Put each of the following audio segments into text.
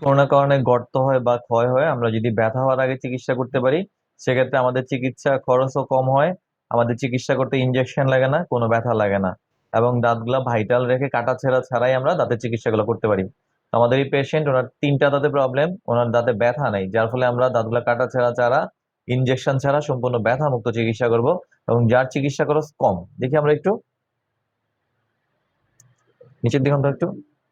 কোনো না কারণে গর্ত হয় বা ক্ষয় হয়, আমরা যদি ব্যথা হওয়ার আগে চিকিৎসা করতে পারি, সেক্ষেত্রে আমাদের চিকিৎসা খরচও কম হয়, আমাদের চিকিৎসা করতে ইনজেকশন লাগে না, কোনো ব্যথা লাগে না। এবং দাঁতগুলা ভাইটাল রেখে কাটা ছেঁড়া ছাড়াই আমরা দাঁতের চিকিৎসাগুলো করতে পারি। আমাদের এই পেশেন্ট ওনার তিনটা দাঁতে প্রবলেম ওনার দাঁতে ব্যথা নেই, যার ফলে আমরা দাঁতগুলা কাটা ছেঁড়া ছাড়া ইনজেকশন ছাড়া সম্পূর্ণ ব্যথা মুক্ত চিকিৎসা করব এবং যার চিকিৎসা খরচ কম। দেখি আমরা একটু। নিচের দিকে আমরা একটু।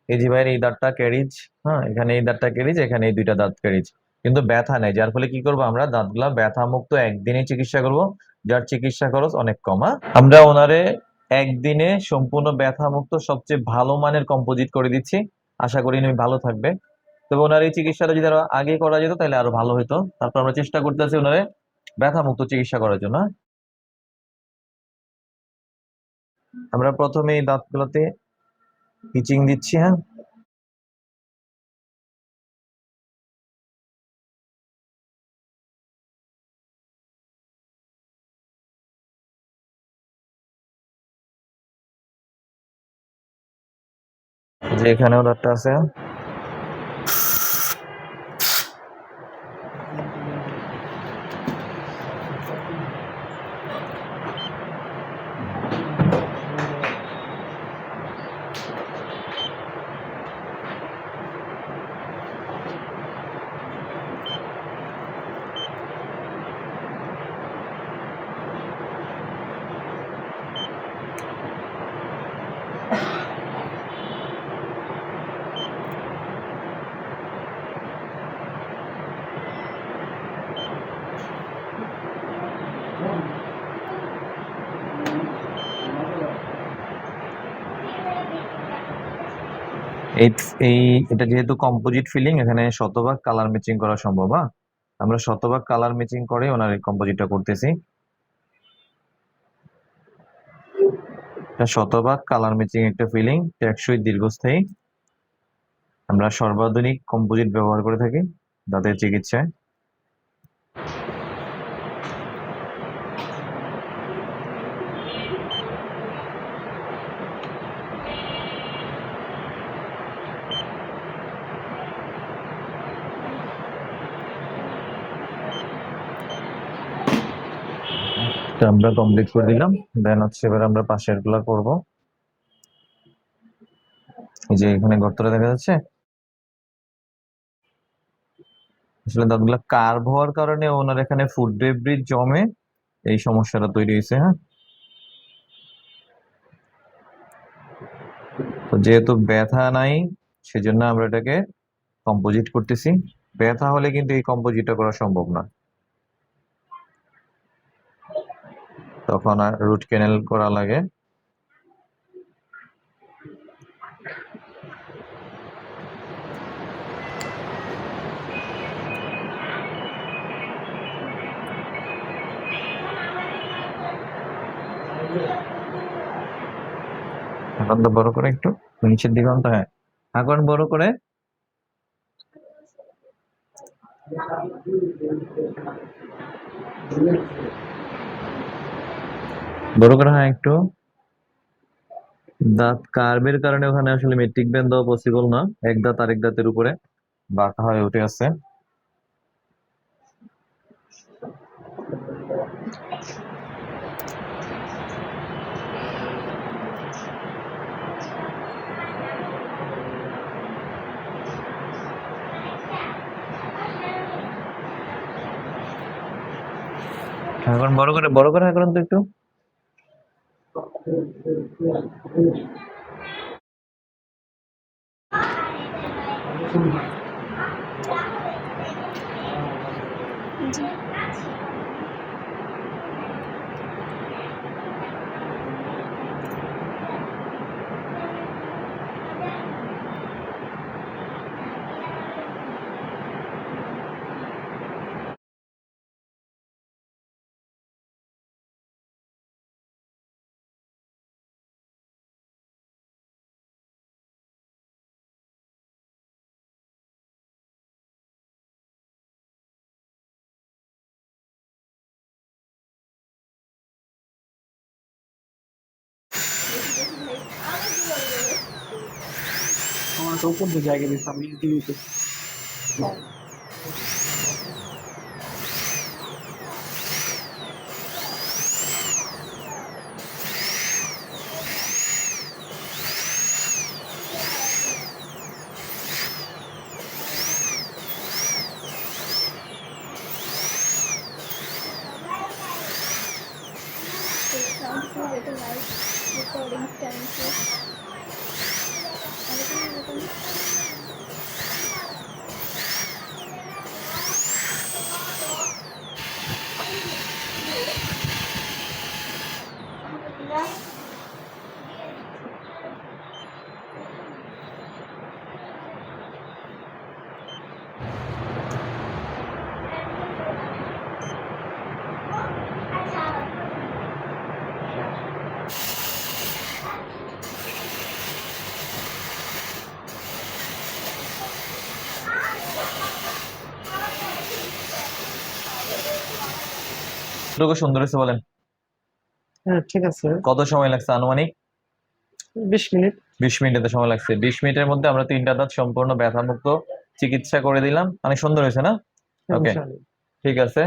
এই জি ভাইয়ের এই দাঁতটা ক্যারিজ হ্যাঁ এখানে এই দাঁতটা ক্যারিজ এখানে এই দুইটা দাঁত ক্যারিজ কিন্তু ব্যথা নেই, যার ফলে কি করব আমরা? দাঁতগুলা ব্যথা মুক্ত একদিনে চিকিৎসা করব, যার চিকিৎসা খরচ অনেক কম হ্যাঁ? আমরা ওনারে একদিনে সম্পূর্ণ ব্যথা মুক্ত সবচেয়ে ভালো মানের কম্পোজিট করে দিচ্ছি। আশা করি উনি ভালো থাকবে তবে ওনার এই চিকিৎসাটা যদি আরও আগে করা যেত, তাহলে আরও ভালো হতো তারপর আমরা চেষ্টা করতেছি ওনারে ব্যথা মুক্ত চিকিৎসা করার জন্য হ্যাঁ? আমরা প্রথমে এই দাঁতগুলোতে পিচিং দিচ্ছি হ্যাঁ। যে এখানেও দাঁতটা আছে এই, এটা যেহেতু কম্পোজিট ফিলিং এখানে শতভাগ কালার ম্যাচিং করা সম্ভব হ্যাঁ? আমরা শতভাগ কালার ম্যাচিং করে ওনার এই কম্পোজিটটা করতেছি। শতভাগ কালার ম্যাচিং একটা ফিলিং টেকসই দীর্ঘস্থায়ী। আমরা সর্বাধুনিক কম্পোজিট ব্যবহার করে থাকি দাঁতের চিকিৎসায়। এটা আমরা কমপ্লিট করে দিলাম। দেন হচ্ছে এবার আমরা পাশেরগুলা করব। এই যে এখানে গর্তটা দেখা যাচ্ছে। আসলে দাঁতগুলা কার্ভ হওয়ার কারণে ওনার এখানে ফুড ডেব্রিজ জমে এই সমস্যাটা তৈরি হয়েছে হ্যাঁ? তো যেহেতু ব্যথা নাই, সেজন্য আমরা এটাকে কম্পোজিট করতেছি। ব্যথা হলে কিন্তু এই কম্পোজিটটা করা সম্ভব না। তখন রুট ক্যানেল করা লাগে। বড় করে একটু নিচের দিকে অন্ত হ্যাঁ। এখন বড় করে বড় করে হ্যাঁ একটু। দাঁত কার্বের কারণে ওখানে আসলে মেট্রিক ব্যান দেওয়া পসিবল না। এক দাঁত আরেক দাঁতের উপরে বাঁকা হয়ে উঠে আছে। এখন বড় করে বড় করে এখন তো একটু। আমার তো উপর দিয়ে জায়গা দিচ্ছে আমি টিভিতে sir Thank you. little light recording time. কতটুকু সুন্দর হয়েছে বলেন? হ্যাঁ ঠিক আছে। কত সময় লাগছে আনুমানিক? বিশ মিনিট। বিশ মিনিটের সময় লাগছে। বিশ মিনিটের মধ্যে আমরা তিনটা দাঁত সম্পূর্ণ ব্যথামুক্ত চিকিৎসা করে দিলাম। অনেক সুন্দর হয়েছে না? ওকে ঠিক আছে।